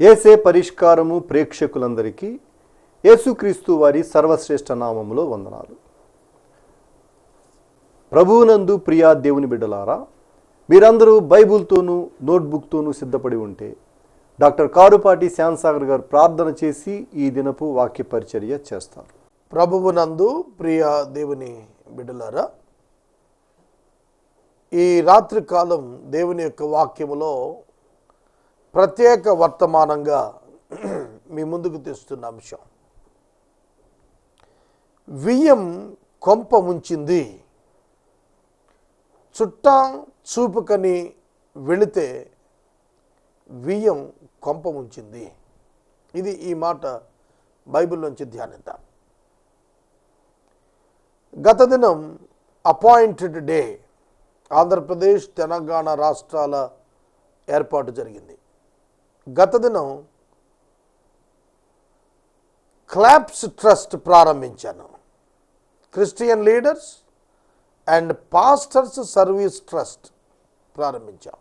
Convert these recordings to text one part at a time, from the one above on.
ఏసే పరిష్కారము ప్రేక్షకులందరికీ యేసుక్రీస్తు వారి సర్వశ్రేష్ఠ నామములో వందనాలు. ప్రభువునందు ప్రియా దేవుని బిడ్డలారా మీరందరూ బైబుల్తోనూ నోట్బుక్తోనూ సిద్ధపడి ఉంటే డాక్టర్ కారుపాటి శ్యాన్సాగర్ గారు ప్రార్థన చేసి ఈ దినపు వాక్య పరిచర్య చేస్తారు. ప్రభువునందు ప్రియా దేవుని బిడ్డలారా ఈ రాత్రి కాలం దేవుని యొక్క వాక్యములో ప్రత్యేక వర్తమానంగా మీ ముందుకు తెస్తున్న అంశం. వియ్యం కొంప ముంచింది. చుట్టా చూపుకని వెళితే వియ్యం కొంప ముంచింది. ఇది ఈ మాట బైబిల్లోంచి ధ్యానిద్దాం. గత దినం అపాయింటెడ్ డే ఆంధ్రప్రదేశ్ తెలంగాణ రాష్ట్రాల ఏర్పాటు జరిగింది. గత దినం క్లాప్స్ ట్రస్ట్ ప్రారంభించాను. Christian leaders and pastors service trust ప్రారంభించాం.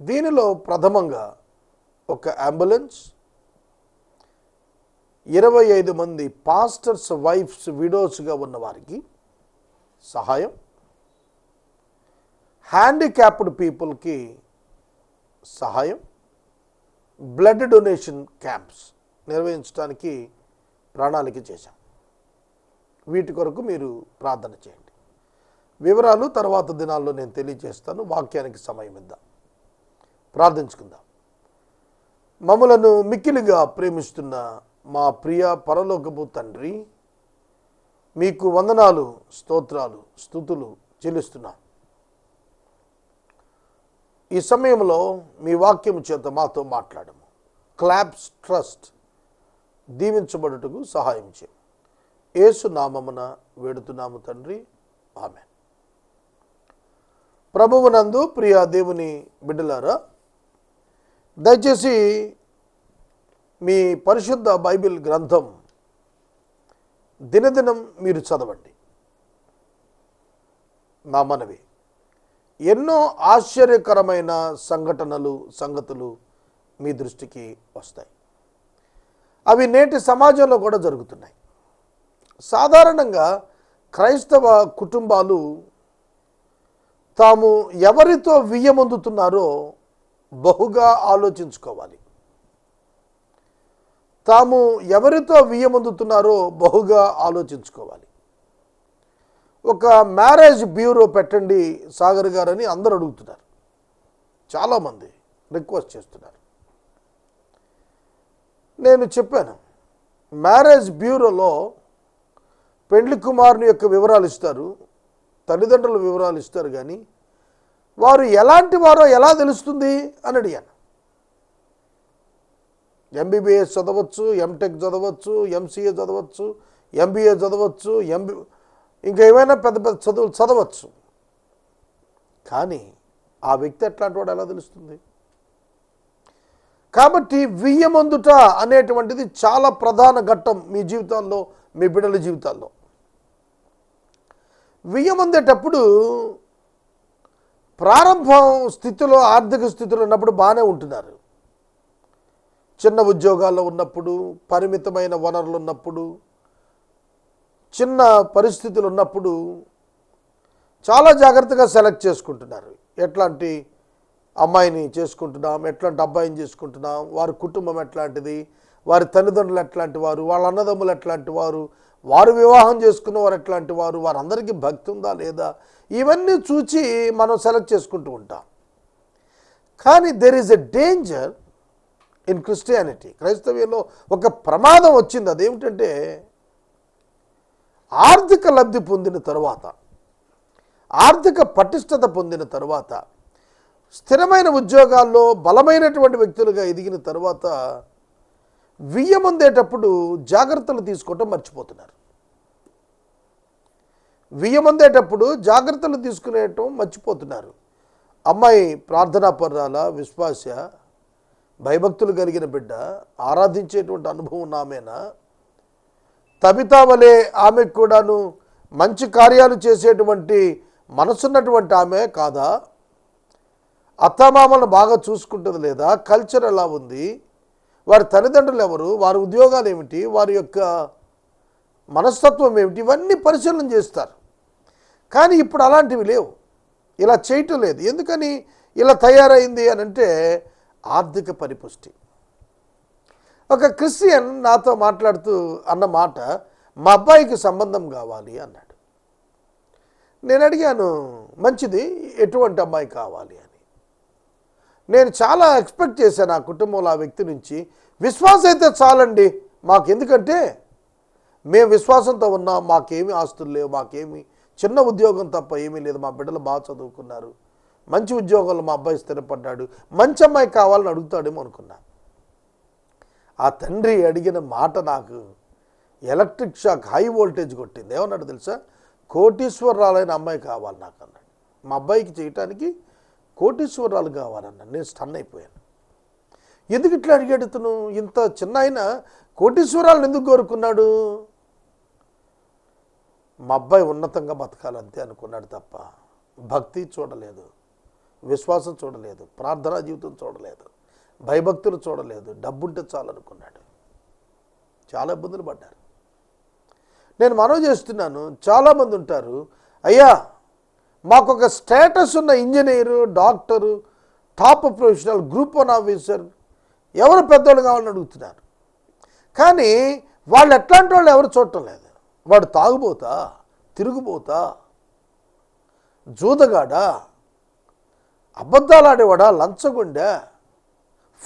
దీనిలో ప్రథమంగా ఒక అంబులెన్స్ ఇరవై ఐదు మంది పాస్టర్స్ వైఫ్స్ విడోస్గా ఉన్న వారికి సహాయం హ్యాండిక్యాప్డ్ పీపుల్కి సహాయం బ్లడ్ డొనేషన్ క్యాంప్స్ నిర్వహించడానికి ప్రణాళిక చేశాం. వీటి కొరకు మీరు ప్రార్థన చేయండి. వివరాలు తర్వాత దినాల్లో నేను తెలియజేస్తాను. వాక్యానికి సమయం ఇద్దాం. ప్రార్థించుకుందాం. మమ్మలను మిక్కిలిగా ప్రేమిస్తున్న మా ప్రియ పరలోకపు తండ్రి మీకు వందనాలు స్తోత్రాలు స్థుతులు చెల్లిస్తున్నాం. ఈ సమయంలో మీ వాక్యం చేత మాతో మాట్లాడము. క్లాప్స్ ట్రస్ట్ దీవించబడుటకు సహాయం చేయం. ఏసు నామమున వేడుతున్నాము తండ్రి. ఆమె ప్రభువునందు ప్రియ దేవుని బిడ్డలారా దయచేసి మీ పరిశుద్ధ బైబిల్ గ్రంథం దినదినం మీరు చదవండి. నా మనవి. ఎన్నో ఆశ్చర్యకరమైన సంఘటనలు సంగతులు మీ దృష్టికి వస్తాయి. అవి నేటి సమాజంలో కూడా జరుగుతున్నాయి. సాధారణంగా క్రైస్తవ కుటుంబాలు తాము ఎవరితో వియ్యమందుతున్నారో బహుగా ఆలోచించుకోవాలి. తాము ఎవరితో వియ్యమందుతున్నారో బహుగా ఆలోచించుకోవాలి. ఒక మ్యారేజ్ బ్యూరో పెట్టండి సాగర్ గారని అందరూ అడుగుతున్నారు. చాలామంది రిక్వెస్ట్ చేస్తున్నారు. నేను చెప్పాను మ్యారేజ్ బ్యూరోలో పెండ్లి కుమారుని యొక్క వివరాలు ఇస్తారు తల్లిదండ్రుల వివరాలు ఇస్తారు కానీ వారు ఎలాంటి వారో ఎలా తెలుస్తుంది అని అడిగాను. ఎంబీబీఎస్ చదవచ్చు ఎంటెక్ చదవచ్చు ఎంసీఏ చదవచ్చు ఎంబీఏ చదవచ్చు ఎంబీ ఇంకా ఏమైనా పెద్ద పెద్ద చదువులు చదవచ్చు. కానీ ఆ వ్యక్తి ఎట్లాంటి వాడు ఎలా తెలుస్తుంది? కాబట్టి వియ్యమందుట అనేటువంటిది చాలా ప్రధాన ఘట్టం మీ జీవితాల్లో మీ బిడ్డల జీవితాల్లో. వియ్యమందేటప్పుడు ప్రారంభం స్థితిలో ఆర్థిక స్థితిలో ఉన్నప్పుడు బాగానే ఉంటున్నారు. చిన్న ఉద్యోగాల్లో ఉన్నప్పుడు పరిమితమైన వనరులు ఉన్నప్పుడు చిన్న పరిస్థితులు ఉన్నప్పుడు చాలా జాగ్రత్తగా సెలెక్ట్ చేసుకుంటున్నారు. ఎట్లాంటి అమ్మాయిని చేసుకుంటున్నాం ఎట్లాంటి అబ్బాయిని చేసుకుంటున్నాం వారి కుటుంబం ఎట్లాంటిది వారి తల్లిదండ్రులు ఎట్లాంటి వారు వాళ్ళ అన్నదమ్ములు ఎట్లాంటి వారు వారు వివాహం చేసుకున్న వారు ఎట్లాంటి వారు వారందరికీ భక్తి ఉందా లేదా? ఇవన్నీ చూచి మనం సెలెక్ట్ చేసుకుంటూ ఉంటాం. కానీ there is a danger in Christianity క్రైస్తవ్యంలో ఒక ప్రమాదం వచ్చింది. అదేమిటంటే ఆర్థిక లబ్ధి పొందిన తరువాత ఆర్థిక పటిష్టత పొందిన తరువాత స్థిరమైన ఉద్యోగాల్లో బలమైనటువంటి వ్యక్తులుగా ఎదిగిన తరువాత వియ్యమందేటప్పుడు జాగ్రత్తలు తీసుకోవటం మర్చిపోతున్నారు. వియ్యమందేటప్పుడు జాగ్రత్తలు తీసుకునేయటం మర్చిపోతున్నారు. అమ్మాయి ప్రార్థనా పర్రాల విశ్వాస భయభక్తులు కలిగిన బిడ్డ ఆరాధించేటువంటి అనుభవం నామేనా? తబితా వలె ఆమెకు కూడాను మంచి కార్యాలు చేసేటువంటి మనసున్నటువంటి ఆమె కాదా? అత్తమామలను బాగా చూసుకుంటుంది లేదా? కల్చర్ ఎలా ఉంది? వారి తల్లిదండ్రులు ఎవరు? వారి ఉద్యోగాలు ఏమిటి? వారి యొక్క మనస్తత్వం ఏమిటి? ఇవన్నీ పరిశీలన చేస్తారు. కానీ ఇప్పుడు అలాంటివి లేవు. ఇలా చేయటం లేదు. ఎందుకని? ఇలా తయారైంది అని అంటే ఆర్థిక పరిపుష్టి. ఒక క్రిస్టియన్ నాతో మాట్లాడుతూ అన్న మాట మా అబ్బాయికి సంబంధం కావాలి అన్నాడు. నేను అడిగాను మంచిది? ఎటువంటి అమ్మాయి కావాలి? అని. నేను చాలా ఎక్స్పెక్ట్ చేశాను ఆ కుటుంబంలో ఆ వ్యక్తి నుంచి విశ్వాసం అయితే చాలండి మాకు ఎందుకంటే మేము విశ్వాసంతో ఉన్నాం మాకేమి ఆస్తులు లేవు మాకేమి చిన్న ఉద్యోగం తప్ప ఏమీ లేదు మా బిడ్డలు బాగా చదువుకున్నారు మంచి ఉద్యోగంలో మా అబ్బాయి స్థిరపడ్డాడు మంచి అమ్మాయి కావాలని అడుగుతాడేమో అనుకున్నాను ఆ తండ్రి అడిగిన మాట నాకు ఎలక్ట్రిక్ షాక్ హై వోల్టేజ్ కొట్టింది. ఏమన్నాడు తెలుసా? కోటీశ్వరరాలైన అమ్మాయి కావాలి నాకు అన్నాడు. మా అబ్బాయికి చేయటానికి కోటీశ్వరరాలు కావాలన్నాడు. నేను స్టన్ అయిపోయాను. ఎందుకు ఇట్లా అడిగాడు ఇతను? ఇంత చిన్న ఆయన కోటీశ్వరాలను ఎందుకు కోరుకున్నాడు? మా అబ్బాయి ఉన్నతంగా బతకాలంతే అనుకున్నాడు తప్ప భక్తి చూడలేదు విశ్వాసం చూడలేదు ప్రార్థనా జీవితం చూడలేదు. భయభక్తులు చూడలేదు. డబ్బుంటే చాలనుకున్నాడు చాలా ఇబ్బందులు పడ్డారు. నేను మనవి చేస్తున్నాను. చాలామంది ఉంటారు అయ్యా మాకు ఒక స్టేటస్ ఉన్న engineer doctor top professional group one officer ఎవరు పెద్దోళ్ళు కావాలని అడుగుతున్నారు. కానీ వాళ్ళు ఎట్లాంటి వాళ్ళు ఎవరు చూడటం లేదు. వాడు తాగుబోతా తిరుగుబోతా జూదగాడా అబద్ధాలు ఆడేవాడా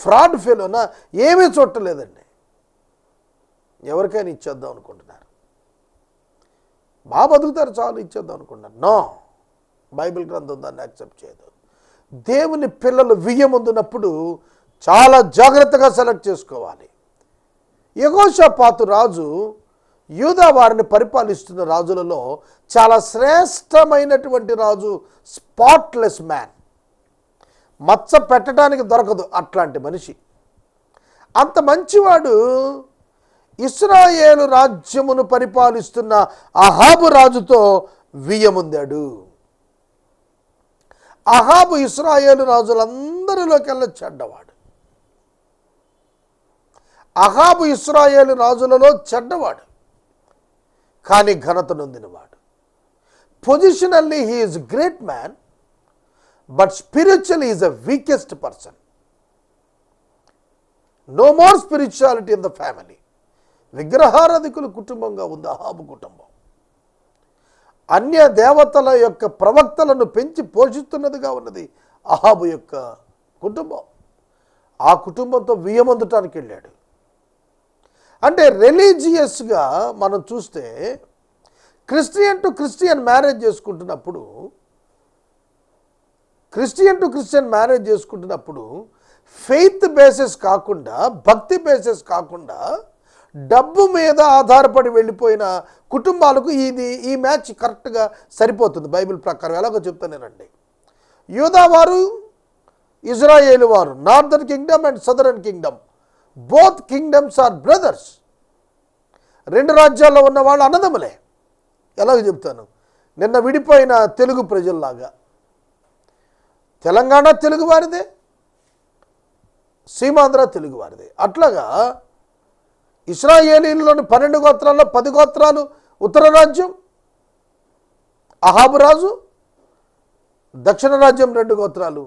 ఫ్రాడ్ ఫెలోనా ఏమీ చూడలేదండి ఎవరికైనా ఇచ్చేద్దాం అనుకుంటున్నారు. బాగా బతుకుతారు చాలు ఇచ్చేద్దాం అనుకుంటున్నారు. నో. బైబిల్ గ్రంథం దాన్ని యాక్సెప్ట్ చేయదు. దేవుని పిల్లలు వియ్యముందునప్పుడు చాలా జాగ్రత్తగా సెలెక్ట్ చేసుకోవాలి. యగోషపాతు రాజు యూదా వారిని పరిపాలిస్తున్న రాజులలో చాలా శ్రేష్టమైనటువంటి రాజు స్పాట్లెస్ మ్యాన్. మచ్చ పెట్టడానికి దొరకదు అట్లాంటి మనిషి. అంత మంచివాడు ఇస్రాయేలు రాజ్యమును పరిపాలిస్తున్న అహాబు రాజుతో వియ్యముందాడు. అహాబు ఇస్రాయేలు రాజులందరిలోకెల్లా చెడ్డవాడు. అహాబు ఇస్రాయేలు రాజులలో చెడ్డవాడు. కానీ ఘనత నొందినవాడు. Positionally he is great man but spiritual is a weakest person no more spirituality in the family విగ్రహారాధికులు కుటుంబంగా ఉంది అహాబు కుటుంబం. అన్య దేవతల యొక్క ప్రవక్తలను పెంచి పోషిస్తున్నదిగా ఉన్నది అహాబు యొక్క కుటుంబం. ఆ కుటుంబంతో వియ్యమందటానికి వెళ్ళాడు. అంటే రిలీజియస్గా మనం చూస్తే క్రిస్టియన్ టు క్రిస్టియన్ మ్యారేజ్ చేసుకుంటున్నప్పుడు క్రిస్టియన్ టు క్రిస్టియన్ మ్యారేజ్ చేసుకుంటున్నప్పుడు ఫెయిత్ బేసిస్ కాకుండా భక్తి బేసిస్ కాకుండా డబ్బు మీద ఆధారపడి వెళ్ళిపోయిన కుటుంబాలకు ఇది ఈ మ్యాచ్ కరెక్ట్గా సరిపోతుంది బైబిల్ ప్రకారం. ఎలాగో చెప్తానేనండి యూదా వారు ఇజ్రాయేల్ వారు northern kingdom and southern kingdom both kingdoms are brothers. రెండు రాజ్యాల్లో ఉన్న వాళ్ళు అన్నదమ్ములే. ఎలాగ చెప్తాను. నిన్న విడిపోయిన తెలుగు ప్రజల్లాగా. తెలంగాణ తెలుగువారిదే సీమాంధ్ర తెలుగువారిదే. అట్లాగా ఇస్రాయేలీలోని పన్నెండు గోత్రాల్లో పది గోత్రాలు ఉత్తర రాజ్యం అహాబు రాజు దక్షిణ రాజ్యం రెండు గోత్రాలు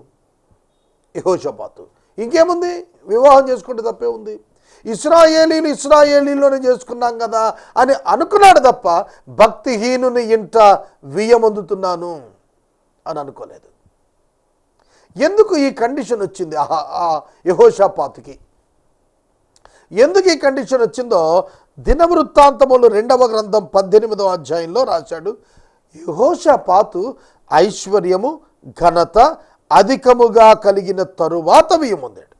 యహోషపాతు. ఇంకేముంది? వివాహం చేసుకుంటే తప్పే ఉంది. ఇస్రాయేలీలు ఇస్రాయేలీలోనే చేసుకున్నాం కదా అని అనుకున్నాడు తప్ప భక్తిహీనుని ఇంట వియ్యమందుతున్నాను అని అనుకోలేదు. ఎందుకు ఈ కండిషన్ వచ్చింది? ఆహా ఆ ఎందుకు ఈ కండిషన్ వచ్చిందో దినవృత్తాంతములు రెండవ గ్రంథం పద్దెనిమిదవ అధ్యాయంలో రాశాడు. యహోషపాతు ఐశ్వర్యము ఘనత అధికముగా కలిగిన తరువాత వియముందాడు.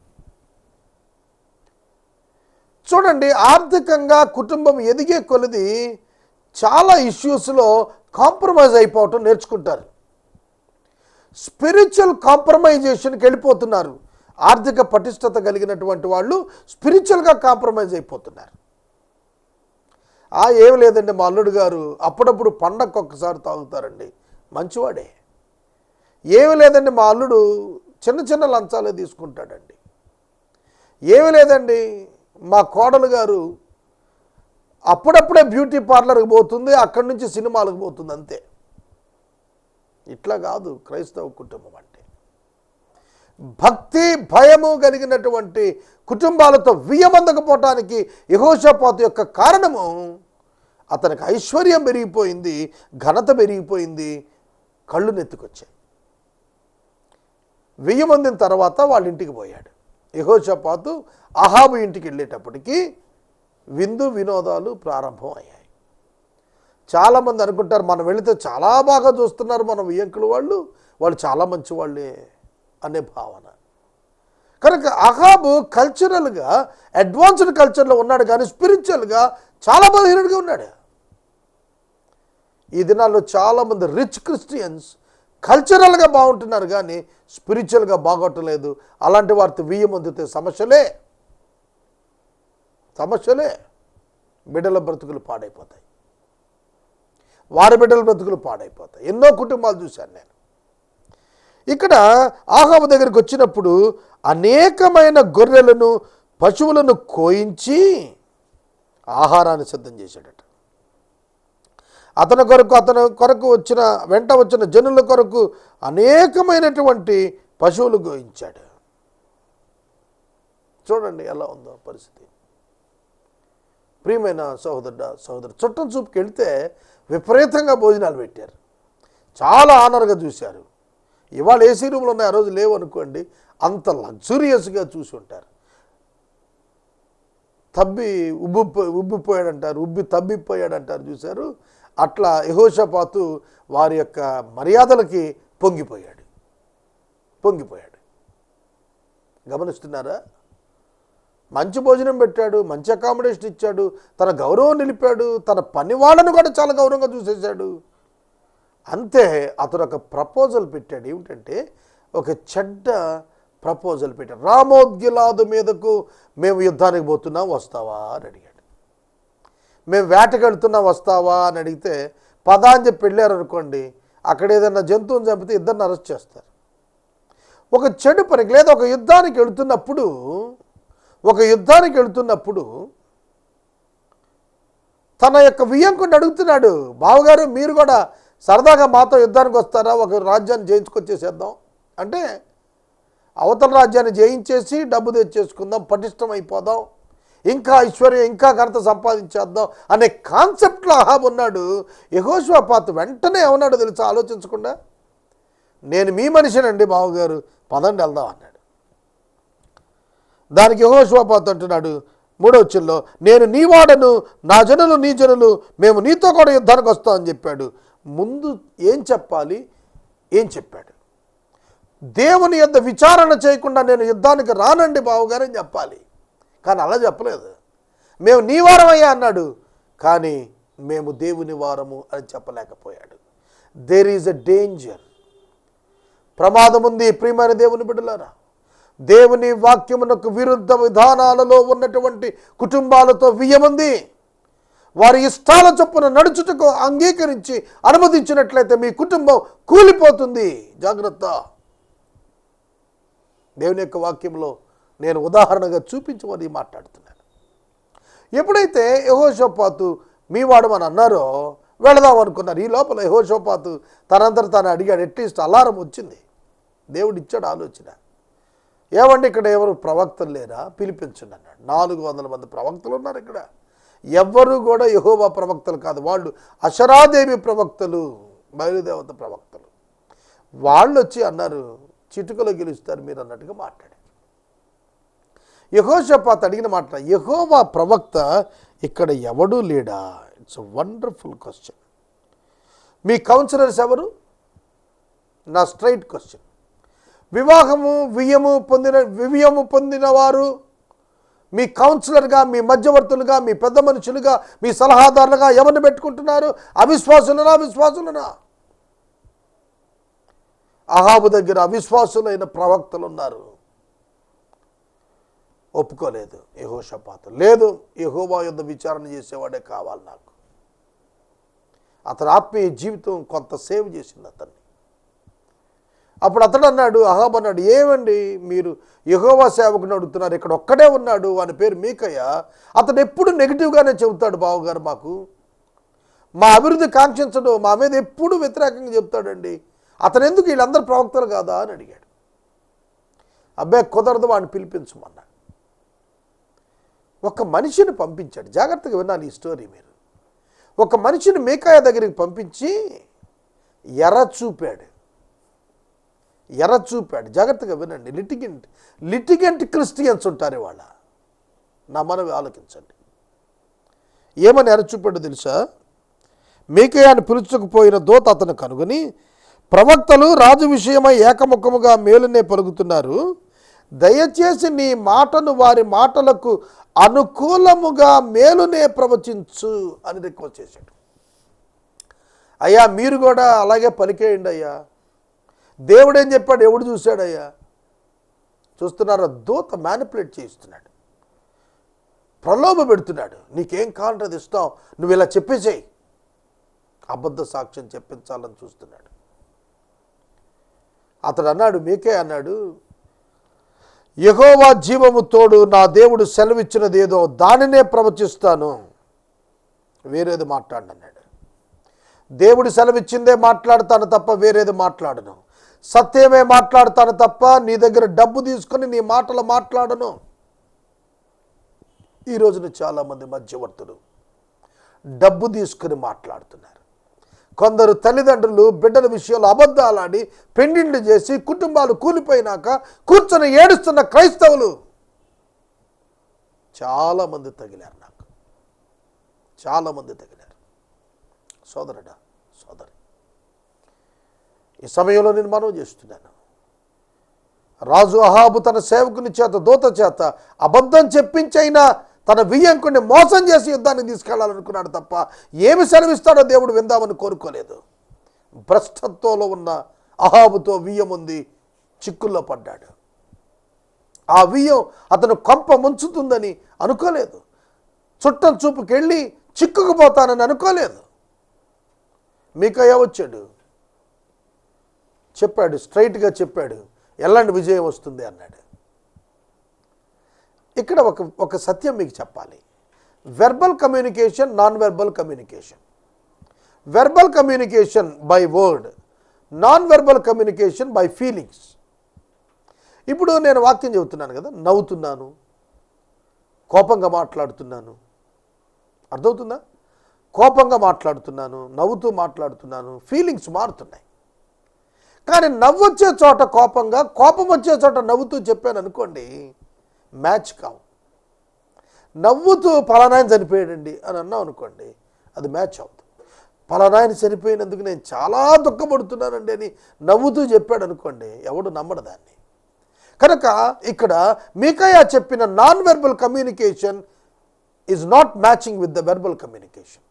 చూడండి ఆర్థికంగా కుటుంబం ఎదిగే కొలది చాలా ఇష్యూస్లో కాంప్రమైజ్ అయిపోవటం నేర్చుకుంటారు. స్పిరిచువల్ కాంప్రమైజేషన్కి వెళ్ళిపోతున్నారు. ఆర్థిక పటిష్టత కలిగినటువంటి వాళ్ళు స్పిరిచువల్గా కాంప్రమైజ్ అయిపోతున్నారు. ఆ ఏం లేదండి మా అల్లుడు గారు అప్పుడప్పుడు పండగకు ఒక్కసారి తాగుతారండి. మంచివాడే. ఏమి లేదండి మా అల్లుడు చిన్న చిన్న లంచాలే తీసుకుంటాడండి. ఏమీ లేదండి మా కోడలు గారు అప్పుడప్పుడే బ్యూటీ పార్లర్కి పోతుంది అక్కడి నుంచి సినిమాలకు పోతుంది అంతే. ఇట్లా కాదు క్రైస్తవ కుటుంబం అంటే. భక్తి భయము కలిగినటువంటి కుటుంబాలతో వియమందకపోవటానికి యహోషపాతు యొక్క కారణము అతనికి ఐశ్వర్యం పెరిగిపోయింది ఘనత పెరిగిపోయింది కళ్ళు నెత్తుకొచ్చాయి. వెయ్యి మందిన తర్వాత వాళ్ళ ఇంటికి పోయాడు. యహోషపాతు అహాబు ఇంటికి వెళ్ళేటప్పటికి విందు వినోదాలు ప్రారంభం అయ్యాయి చాలామంది అనుకుంటారు మనం వెళితే చాలా బాగా చూస్తున్నారు మన వియంకుల వాళ్ళు వాళ్ళు చాలా మంచి వాళ్ళే అనే భావన. కనుక అహాబు కల్చరల్గా అడ్వాన్స్డ్ కల్చర్లో ఉన్నాడు కానీ స్పిరిచువల్గా చాలా బలహీనుడిగా ఉన్నాడు. ఈ దినాల్లో చాలామంది రిచ్ క్రిస్టియన్స్ కల్చరల్గా బాగుంటున్నారు కానీ స్పిరిచువల్గా బాగోటలేదు. అలాంటి వారితో వియ్యం అందితే సమస్యలే. సమస్యలే. బిడ్డల బ్రతుకులు పాడైపోతాయి. వారి బిడ్డల బ్రతుకులు పాడైపోతాయి. ఎన్నో కుటుంబాలు చూశాను నేను. ఇక్కడ ఆహాబు దగ్గరికి వచ్చినప్పుడు అనేకమైన గొర్రెలను పశువులను కోయించి ఆహారాన్ని సిద్ధం చేశాడట. అతని కొరకు అతని కొరకు వచ్చిన వెంట వచ్చిన జనుల కొరకు అనేకమైనటువంటి పశువులు గోయించాడు. చూడండి ఎలా ఉందో పరిస్థితి. ప్రియమైన సహోదరుడ సహోదరు చుట్టం చూపుకి వెళితే విపరీతంగా భోజనాలు పెట్టారు. చాలా ఆనర్గా చూశారు. ఇవాళ ఏసీ రూమ్లు ఉన్నాయి ఆ రోజు లేవు అనుకోండి అంత లగ్జూరియస్గా చూసి ఉంటారు. తబ్బి ఉబ్బు ఉబ్బిపోయాడంటారు ఉబ్బి తబ్బిపోయాడంటారు చూశారు. అట్లా యహోషపాతు వారి యొక్క మర్యాదలకి పొంగిపోయాడు. పొంగిపోయాడు. గమనిస్తున్నారా? మంచి భోజనం పెట్టాడు మంచి అకామిడేషన్ ఇచ్చాడు తన గౌరవం నిలిపాడు తన పని వాళ్ళను కూడా చాలా గౌరవంగా చూసేశాడు. అంతే అతను ఒక ప్రపోజల్ పెట్టాడు. ఏమిటంటే ఒక చెడ్డ ప్రపోజల్ పెట్టాడు. రామోద్గిలాదు మీదకు మేము యుద్ధానికి పోతున్నాం వస్తావా అని అడిగాడు. మేము వేటకెళ్తున్నాం వస్తావా అని అడిగితే పదా అని చెప్పి వెళ్ళారనుకోండి అక్కడ ఏదైనా జంతువుని చంపితే ఇద్దరిని అరెస్ట్ చేస్తారు. ఒక చెడు పనికి లేదా ఒక యుద్ధానికి వెళుతున్నప్పుడు ఒక యుద్ధానికి వెళుతున్నప్పుడు తన యొక్క వియ్యంకుని అడుగుతున్నాడు బావగారు మీరు కూడా సరదాగా మాతో యుద్ధానికి వస్తారా? ఒక రాజ్యాన్ని జయించుకొచ్చేసేద్దాం. అంటే అవతల రాజ్యాన్ని జయించేసి డబ్బు తెచ్చేసుకుందాం పటిష్టం అయిపోదాం ఇంకా ఐశ్వర్యం ఇంకా ఘనత సంపాదించేద్దాం అనే కాన్సెప్ట్లో అహాబ్ ఉన్నాడు. యహోశ్వాపాత్ వెంటనే ఏమన్నాడు తెలుసా? ఆలోచించకుండా నేను మీ మనిషినండి బావగారు పదండి వెళ్దాం అన్నాడు. దానికి యహోశ్వాపాత్ అంటున్నాడు మూడో చిల్లో నేను నీ వాడను నా జనులు నీ జనులు మేము నీతో కూడా యుద్ధానికి వస్తామని చెప్పాడు. ముందు ఏం చెప్పాలి? ఏం చెప్పాడు? దేవుని యొద్ విచారణ చేయకుండా నేను యుద్ధానికి రానండి బావుగారని చెప్పాలి. కానీ అలా చెప్పలేదు. మేము నీ వారమయ్యా అన్నాడు. కానీ మేము దేవుని వారము అని చెప్పలేకపోయాడు. దేర్ ఈజ్ అ డేంజర్ ప్రమాదం ఉంది ప్రియమైన దేవుని బిడ్డలారా. దేవుని వాక్యమునకు విరుద్ధ విధానాలలో ఉన్నటువంటి కుటుంబాలతో వియ్యమంది. వారి ఇష్టాల చొప్పున నడుచుటకు అంగీకరించి అనుమతించినట్లయితే మీ కుటుంబం కూలిపోతుంది. జాగ్రత్త. దేవుని యొక్క వాక్యంలో నేను ఉదాహరణగా చూపించమని మాట్లాడుతున్నాను. ఎప్పుడైతే యహోషోపాతు మీ వాడమని అన్నారో వెళదాం అనుకున్నారు. ఈ లోపల యహోషోపాతు తనంతట తాను అడిగాడు అట్లీస్ట్ అలారం వచ్చింది? దేవుడు ఇచ్చాడు ఆలోచన. ఏమండి ఇక్కడ ఎవరు ప్రవక్తలు లేరా? పిలిపించండి అన్నాడు. నాలుగు వందల మంది ప్రవక్తలు ఉన్నారు ఇక్కడ. ఎవ్వరు కూడా యహోవా ప్రవక్తలు కాదు. వాళ్ళు అశరాదేవి ప్రవక్తలు బయలుదేవత ప్రవక్తలు. వాళ్ళు వచ్చి అన్నారు చిటుకలో గెలుస్తారు మీరు అన్నట్టుగా మాట్లాడారు. యహోషపాత్ అడిగిన మాట యహోవా ప్రవక్త ఇక్కడ ఎవడూ లేడా? ఇట్స్ వండర్ఫుల్ క్వశ్చన్ మీ కౌన్సిలర్స్ ఎవరు? నా స్ట్రైట్ క్వశ్చన్. వివాహము వియ్యము పొందిన వివ్యము పొందిన వారు మీ కౌన్సిలర్గా మీ మధ్యవర్తులుగా మీ పెద్ద మనుషులుగా మీ సలహాదారులుగా ఎవరిని పెట్టుకుంటున్నారు? అవిశ్వాసులనా విశ్వాసులనా అహాబు దగ్గర అవిశ్వాసులైన ప్రవక్తలు ఉన్నారు ఒప్పుకోలేదు యహోషపాత. లేదు యహోవా యుద్ధ విచారణ చేసేవాడే కావాలి నాకు. అతని ఆత్మీయ జీవితం కొంత సేవ్ చేసింది అతన్ని. అప్పుడు అతడు అన్నాడు అహాబ్ అన్నాడు ఏమండి మీరు యహోవా సేవకుని అడుగుతున్నారు? ఇక్కడ ఒక్కడే ఉన్నాడు వాని పేరు మీకయ్య. అతడు ఎప్పుడు నెగిటివ్గానే చెబుతాడు బావగారు మాకు. మా అభివృద్ధి కాంక్షించడు మా మీద ఎప్పుడు వ్యతిరేకంగా చెప్తాడండి అతను ఎందుకు వీళ్ళందరూ ప్రవక్తలు కాదా అని అడిగాడు. అబ్బాయి కుదరదు వాడిని పిలిపించమన్నాడు. ఒక మనిషిని పంపించాడు. జాగ్రత్తగా వినాలి ఈ స్టోరీ మీరు. ఒక మనిషిని మేకాయ దగ్గరికి పంపించి ఎర్ర చూపాడు. ఎర్ర చూపాడు. జాగ్రత్తగా వినండి. లిటిగెంట్ లిటిగెంట్ క్రిస్టియన్స్ ఉంటారు ఇవాళ. నా మనవి ఆలోకించండి. ఏమని ఎర్ర చూపాడు తెలుసా? మేకయాన్ని పిలుచుకుపోయిన దోత అతను కనుగొని ప్రవక్తలు రాజు విషయమై ఏకముఖముగా మేలునే పలుకుతున్నారు. దయచేసి నీ మాటను వారి మాటలకు అనుకూలముగా మేలునే ప్రవచించు అని రిక్వెస్ట్ చేశాడు. అయ్యా మీరు కూడా అలాగే పలికేయండి అయ్యా. దేవుడు ఏం చెప్పాడు? ఎవడు చూశాడయ్యా? చూస్తున్నారా? దూత మ్యానిపులేట్ చేయిస్తున్నాడు. ప్రలోభ పెడుతున్నాడు. నీకేం కావాలంటే అది ఇస్తాం నువ్వు ఇలా చెప్పేసేయి అబద్ధ సాక్ష్యం చెప్పించాలని చూస్తున్నాడు. అతడు అన్నాడు మీకే అన్నాడు యహోవా జీవము తోడు నా దేవుడు సెలవిచ్చినది ఏదో దానినే ప్రవచిస్తాను. వేరేది మాట్లాడన్నాడు దేవుడు సెలవిచ్చిందే మాట్లాడతాను తప్ప వేరేది మాట్లాడను. సత్యమే మాట్లాడతాను తప్ప నీ దగ్గర డబ్బు తీసుకొని నీ మాటలు మాట్లాడను. ఈ రోజున చాలామంది మధ్యవర్తులు డబ్బు తీసుకుని మాట్లాడుతున్నారు. కొందరు తల్లిదండ్రులు బిడ్డల విషయంలో అబద్ధాలాడి పెండిండ్లు చేసి కుటుంబాలు కూలిపోయినాక కూర్చొని ఏడుస్తున్న క్రైస్తవులు. చాలామంది తగిలారు నాకు. చాలామంది తగిలారు. సోదరుడా సోదరి. ఈ సమయంలో నేను మనవి చేస్తున్నాను. రాజు అహాబు తన సేవకుని చేత దూత చేత అబద్ధం చెప్పించైనా తన వియ్యంకుడిని మోసం చేసి యుద్ధాన్ని తీసుకెళ్ళాలనుకున్నాడు తప్ప ఏమి సెలవిస్తాడో దేవుడు విందామని కోరుకోలేదు. భ్రష్టత్వంలో ఉన్న అహాబుతో వియ్యం ఉంది చిక్కుల్లో పడ్డాడు. ఆ వియ్యం అతను కొంప ముంచుతుందని అనుకోలేదు. చుట్టం చూపుకెళ్ళి చిక్కుకుపోతానని అనుకోలేదు. మీకయ్య వచ్చాడు? చెప్పాడు స్ట్రైట్గా చెప్పాడు ఎలాంటి విజయం వస్తుంది అన్నాడు. ఇక్కడ ఒక ఒక సత్యం మీకు చెప్పాలి. Verbal communication non verbal communication verbal communication by word non verbal communication by feelings ఇప్పుడు నేను వాక్యం చెబుతున్నాను కదా నవ్వుతున్నాను కోపంగా మాట్లాడుతున్నాను. అర్థమవుతుందా? కోపంగా మాట్లాడుతున్నాను నవ్వుతూ మాట్లాడుతున్నాను ఫీలింగ్స్ మారుతున్నాయి. కానీ నవ్వొచ్చే చోట కోపంగా కోపం వచ్చే చోట నవ్వుతూ చెప్పాను అనుకోండి మ్యాచ్ కావు. నవ్వుతూ పలానాయన చనిపోయాడండి అని అన్నాం అనుకోండి అది మ్యాచ్ అవుతుంది. పలానాయన చనిపోయినందుకు నేను చాలా దుఃఖపడుతున్నానండి అని నవ్వుతూ చెప్పాడు అనుకోండి ఎవడు నమ్మడు దాన్ని. కనుక ఇక్కడ మీకయ్య చెప్పిన non verbal communication is not matching with the verbal communication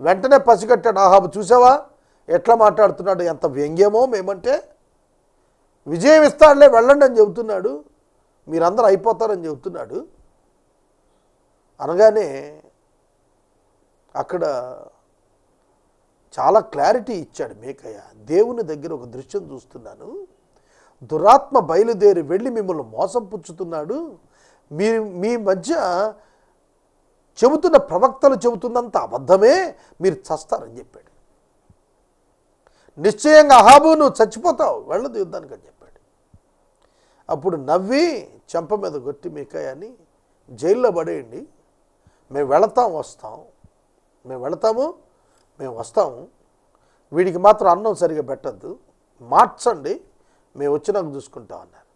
వెంటనే పసిగట్టాడు ఆహాబు చూసావా? ఎట్లా మాట్లాడుతున్నాడు? ఎంత వ్యంగ్యమో మేమంటే విజయం ఇస్తాడులే వెళ్ళండి అని చెబుతున్నాడు. మీరందరూ అయిపోతారని చెబుతున్నాడు. అనగానే అక్కడ చాలా క్లారిటీ ఇచ్చాడు మేకయ్య. దేవుని దగ్గర ఒక దృశ్యం చూస్తున్నాను. దురాత్మ బయలుదేరి వెళ్ళి మిమ్మల్ని మోసం పుచ్చుతున్నాడు మీ మీ మధ్య చెబుతున్న ప్రవక్తలు చెబుతున్నంత అబద్ధమే మీరు చస్తారని చెప్పాడు. నిశ్చయంగా అహాబు నువ్వు చచ్చిపోతావు వెళ్ళదు యుద్ధానికి అని చెప్పాడు. అప్పుడు నవ్వి చెంప మీద కొట్టి మీకాయని జైల్లో పడేయండి. మేము వెళతాం వస్తాం. మేము వెళతాము మేము వస్తాము. వీడికి మాత్రం అన్నం సరిగా పెట్టద్దు. మార్చండి మేము వచ్చినాక చూసుకుంటాం అన్నారు.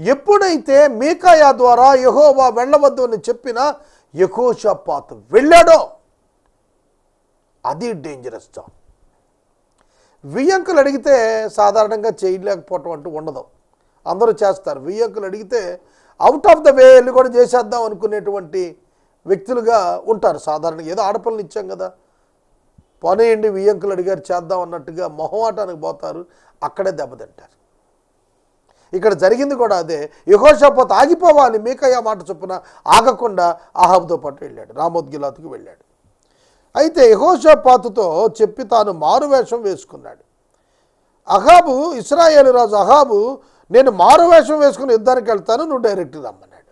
ఎప్పుడైతే మీకాయా ద్వారా యహోవా వెళ్ళవద్దు అని చెప్పిన యహోషపాత్ వెళ్ళాడో. అది డేంజరస్ జాబ్ వియ్యంకులు అడిగితే సాధారణంగా చేయలేకపోవటం అంటూ ఉండదు. అందరూ చేస్తారు. వియ్యంకులు అడిగితే అవుట్ ఆఫ్ ద వే వెళ్ళి కూడా చేసేద్దాం అనుకునేటువంటి వ్యక్తులుగా ఉంటారు. సాధారణంగా ఏదో ఆడపిల్లని ఇచ్చాం కదా. పనేయండి వియ్యంకులు అడిగారు చేద్దాం అన్నట్టుగా మొహమాటానికి పోతారు. అక్కడే దెబ్బతింటారు ఇక్కడ జరిగింది కూడా అదే. యహోషాపత్ ఆగిపోవాలి. మీకయ్య మాట చొప్పున ఆగకుండా ఆహాబ్తో పాటు వెళ్ళాడు. రామోద్గిలాత్కి వెళ్ళాడు. అయితే యహోషపాతుతో చెప్పి తాను మారువేషం వేసుకున్నాడు. అహాబు ఇస్రాయేలు రాజు అహాబు నేను మారువేషం వేసుకుని యుద్ధానికి వెళ్తాను నువ్వు డైరెక్ట్ రమ్మన్నాడు.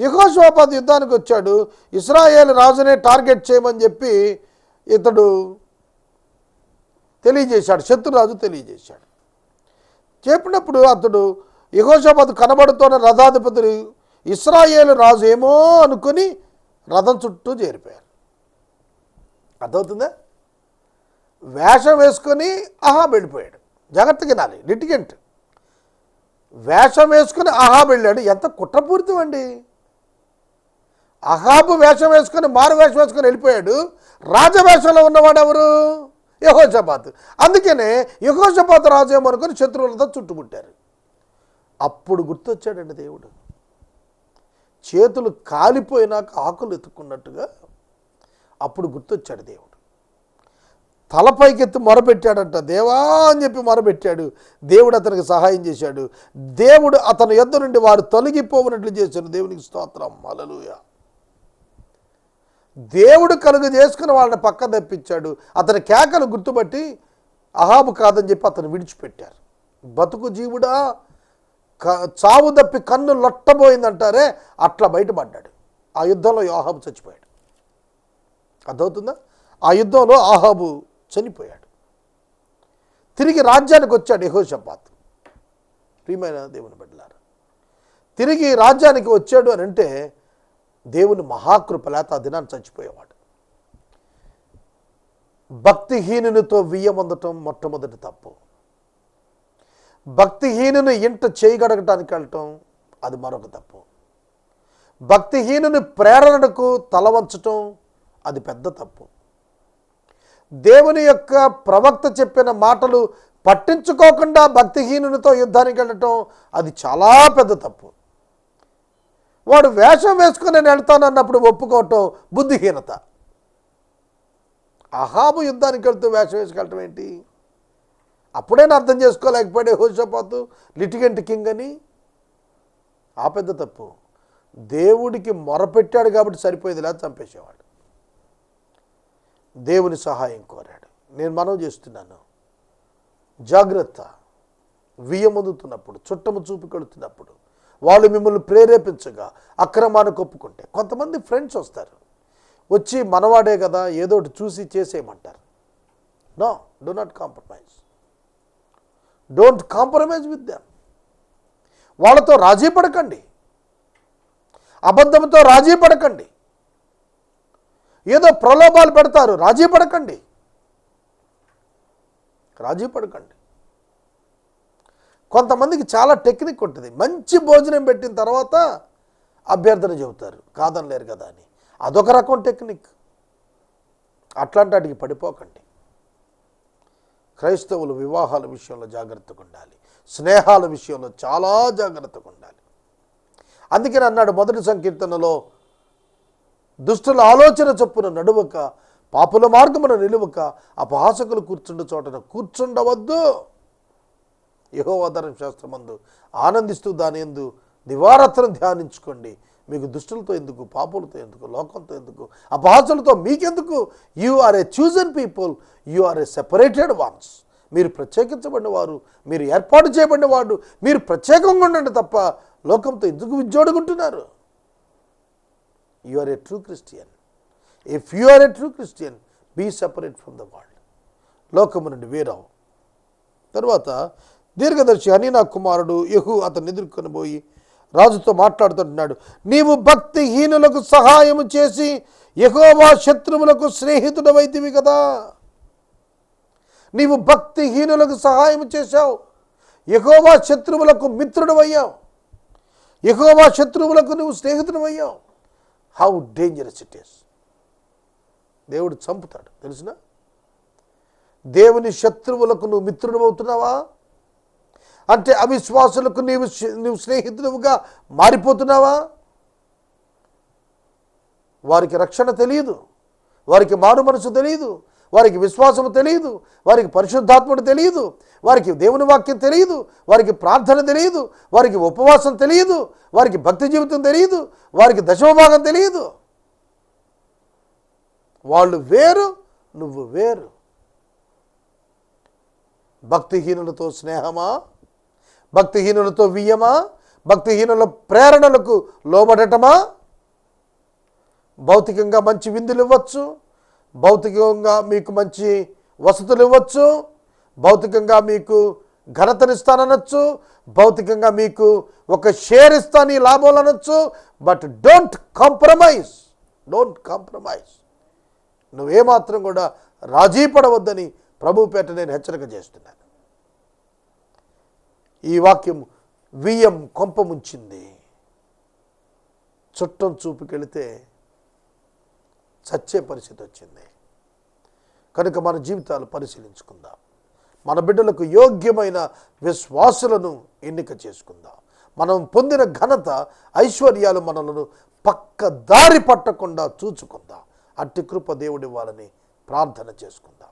యహోషోపాత్ యుద్ధానికి వచ్చాడు ఇస్రాయేల్ రాజునే టార్గెట్ చేయమని చెప్పి ఇతడు తెలియజేశాడు శత్రురాజు తెలియజేశాడు. చెప్పినప్పుడు అతడు యహోషోపాత్ కనబడుతున్న రథాధిపతులు ఇస్రాయేల్ రాజు ఏమో అనుకుని రథం చుట్టూ చేరిపోయారు. అర్థమవుతుందా? వేషం వేసుకొని ఆహా వెళ్ళిపోయాడు. జాగ్రత్తగా వినాలి. లిటిగెంట్. వేషం వేసుకుని ఆహా వెళ్ళాడు. ఎంత కుట్రపూరితం అండి. అహాబు వేషం వేసుకొని మారు వేషం వేసుకొని వెళ్ళిపోయాడు. రాజవేషంలో ఉన్నవాడు ఎవరు? యహోజపాత్ అందుకనే యహోజపాత్ రాజు ఏమనుకొని శత్రువులతో చుట్టుముట్టారు. అప్పుడు గుర్తొచ్చాడండి దేవుడు. చేతులు కాలిపోయినాక ఆకులు ఎత్తుకున్నట్టుగా అప్పుడు గుర్తొచ్చాడు దేవుడు. తలపైకెత్తి మొరపెట్టాడంట దేవా అని చెప్పి మొరపెట్టాడు. దేవుడు అతనికి సహాయం చేశాడు. దేవుడు అతని ఎద్దు నుండి వారు తొలగిపోవనట్లు చేశాడు దేవునికి స్తోత్రం. మలలుయ దేవుడు కలుగు చేసుకుని వాళ్ళని పక్క తప్పించాడు. అతని కేకలు గుర్తుపట్టి అహాబు కాదని చెప్పి అతను విడిచిపెట్టారు. బతుకు జీవుడా క- చావు తప్పి కన్ను లొట్టబోయిందంటారే అట్లా బయటపడ్డాడు. ఆ యుద్ధంలో యోహాబు చచ్చిపోయాడు. అర్థమవుతుందా? ఆ యుద్ధంలో ఆహాబు చనిపోయాడు. తిరిగి రాజ్యానికి వచ్చాడు యహోషపాత్. ప్రియమైన దేవుని బిడ్డలారా తిరిగి రాజ్యానికి వచ్చాడు అని అంటే దేవుని మహాకృప లేత ఆ దినాన్ని చచ్చిపోయేవాడు. భక్తిహీనునితో వియ్యమొందటం మొట్టమొదటి తప్పు. భక్తిహీనుని ఇంట చేయగడగటానికి వెళ్ళటం అది మరొక తప్పు. భక్తిహీనుని ప్రేరణకు తల వంచటం అది పెద్ద తప్పు. దేవుని యొక్క ప్రవక్త చెప్పిన మాటలు పట్టించుకోకుండా భక్తిహీనునితో యుద్ధానికి వెళ్ళటం అది చాలా పెద్ద తప్పు. వాడు వేషం వేసుకుని నేను వెళ్తానన్నప్పుడు ఒప్పుకోవటం బుద్ధిహీనత. అహాబు యుద్ధానికి వెళ్తూ వేషం వేసుకెళ్ళటం ఏంటి? అప్పుడైనా అర్థం చేసుకోలేకపోయాడే హోషపాతు లిటిగెంట్ కింగ్ అని. ఆ పెద్ద తప్పు. దేవుడికి మొరపెట్టాడు కాబట్టి సరిపోయేది లేదా చంపేసేవాడు. దేవుని సహాయం కోరాడు. నేను మనవి చేస్తున్నాను. జాగ్రత్త. వియ్యమొందుతున్నప్పుడు చుట్టము చూపు కడుతున్నప్పుడు వాళ్ళు మిమ్మల్ని ప్రేరేపించగా అక్రమాన్ని ఒప్పుకుంటే కొంతమంది ఫ్రెండ్స్ వస్తారు. వచ్చి మనవాడే కదా ఏదో ఒకటి చూసి చేసేయమంటారు. No do not compromise don't compromise with them వాళ్ళతో రాజీ పడకండి అబద్ధంతో రాజీ పడకండి ఏదో ప్రలోభాలు పెడతారు. రాజీ పడకండి. రాజీ పడకండి. కొంతమందికి చాలా టెక్నిక్ ఉంటుంది. మంచి భోజనం పెట్టిన తర్వాత అభ్యర్థన చెబుతారు. కాదనలేరు కదా అని. అదొక రకం టెక్నిక్. అట్లాంటి వాటికి పడిపోకండి. క్రైస్తవులు వివాహాల విషయంలో జాగ్రత్తగా ఉండాలి. స్నేహాల విషయంలో చాలా జాగ్రత్తగా ఉండాలి. అందుకని అన్నాడు మొదటి సంకీర్తనలో దుష్టుల ఆలోచన చొప్పున నడువక పాపుల మార్గమున నిలువక అపహాసకులు కూర్చుండు చోటన కూర్చుండవద్దు. యహోవాధారం శాస్త్రమందు ఆనందిస్తూ దాని ఎందు దివారాత్రం ధ్యానించుకోండి. మీకు దుష్టులతో ఎందుకు పాపులతో ఎందుకు లోకంతో ఎందుకు అపహాసులతో మీకెందుకు? You are a chosen people you are a separated ones మీరు ప్రత్యేకించబడిన వారు మీరు ఏర్పాటు చేయబడిన వాడు మీరు ప్రత్యేకంగా ఉండండి తప్ప లోకంతో ఎందుకు విజ్జోడుకుంటున్నారు you are a true Christian if you are a true Christian be separate from the world లోకము నుండి వేరావు. తర్వాత దీర్ఘదర్శి అని నా కుమారుడు యహు అతన్ని ఎదుర్కొని పోయి రాజుతో మాట్లాడుతుంటున్నాడు. నీవు భక్తిహీనులకు సహాయము చేసి యహోవా శత్రువులకు స్నేహితుడవైతివి కదా. నీవు భక్తిహీనులకు సహాయం చేశావు. యహోవా శత్రువులకు మిత్రుడవయ్యావు. యహోవా శత్రువులకు నువ్వు స్నేహితుడవయ్యావు. హౌ డేంజరస్ ఇట్ ఈస్ దేవుడు చంపుతాడు తెలిసిన? దేవుని శత్రువులకు నువ్వు మిత్రుడు అవుతున్నావా? అంటే అవిశ్వాసులకు నీవు నువ్వు స్నేహితుడుగా మారిపోతున్నావా? వారికి రక్షణ తెలియదు వారికి మారు మనసు తెలియదు వారికి విశ్వాసము తెలియదు వారికి పరిశుద్ధాత్ముడు తెలియదు వారికి దేవుని వాక్యం తెలియదు వారికి ప్రార్థన తెలియదు వారికి ఉపవాసం తెలియదు వారికి భక్తి జీవితం తెలియదు వారికి దశమభాగం తెలియదు. వాళ్ళు వేరు నువ్వు వేరు. భక్తిహీనులతో స్నేహమా? భక్తిహీనులతో వియ్యమా? భక్తిహీనుల ప్రేరణలకు లోబడటమా? భౌతికంగా మంచి విందులు ఇవ్వచ్చు? భౌతికంగా మీకు మంచి వసతులు ఇవ్వచ్చు భౌతికంగా మీకు ఘనతనిస్తాననొచ్చు భౌతికంగా మీకు ఒక షేర్ ఇస్తాను ఈ లాభాలు అనొచ్చు. But don't compromise don't compromise నువ్వేమాత్రం కూడా రాజీ పడవద్దని ప్రభుపేట నేను హెచ్చరిక చేస్తున్నాను. ఈ వాక్యం వియ్యం కొంప ముంచింది చుట్టం చూపుకెళితే చచ్చే పరిస్థితి వచ్చింది. కనుక మన జీవితాలు పరిశీలించుకుందాం. మన బిడ్డలకు యోగ్యమైన విశ్వాసులను ఎన్నిక చేసుకుందాం. మనం పొందిన ఘనత ఐశ్వర్యాలు మనలను పక్క దారి పట్టకుండా చూచుకుందాం. అట్టి కృప దేవుడి వాళ్ళని ప్రార్థన చేసుకుందాం.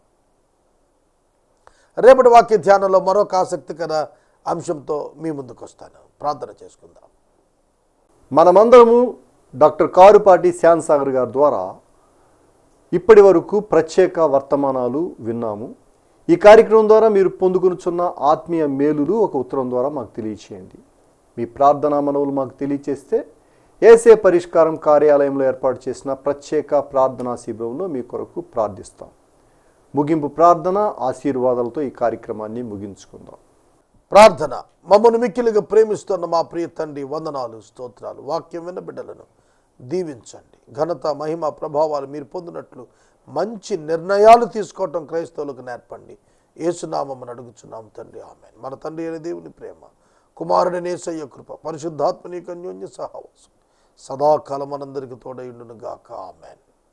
రేపటి వాక్య ధ్యానంలో మరొక ఆసక్తికర అంశంతో మీ ముందుకు వస్తాను. ప్రార్థన చేసుకుందాం. మనమందరము డాక్టర్ కారుపాటి శ్యాన్ సాగర్ గారి ద్వారా ఇప్పటి వరకు ప్రత్యేక వర్తమానాలు విన్నాము. ఈ కార్యక్రమం ద్వారా మీరు పొందుకునుచున్న ఆత్మీయ మేలులు ఒక ఉత్తరం ద్వారా మాకు తెలియచేయండి. మీ ప్రార్థనా మనవులు మాకు తెలియచేస్తే ఏసే పరిష్కారం కార్యాలయంలో ఏర్పాటు చేసిన ప్రత్యేక ప్రార్థనా శిబిరంలో మీ కొరకు ప్రార్థిస్తాం. ముగింపు ప్రార్థన ఆశీర్వాదాలతో ఈ కార్యక్రమాన్ని ముగించుకుందాం. ప్రార్థన మమ్మను మిక్కిలిగా ప్రేమిస్తున్న మా ప్రియ తండ్రి వందనాలు స్తోత్రాలు వాక్యం విన్న బిడ్డలను దీవించండి. ఘనత మహిమ ప్రభావాలు మీరు పొందినట్లు మంచి నిర్ణయాలు తీసుకోవటం క్రైస్తవులకు నేర్పండి. ఏసునామని అడుగుచున్నాం తండ్రి. ఆమె మన తండ్రి అయిన దేవుని ప్రేమ కుమారుని నేసయ్య కృప పరిశుద్ధాత్మని కన్యోన్య సహవాసం సదాకాలం మనందరికి తోడైండును గాక ఆమెన్.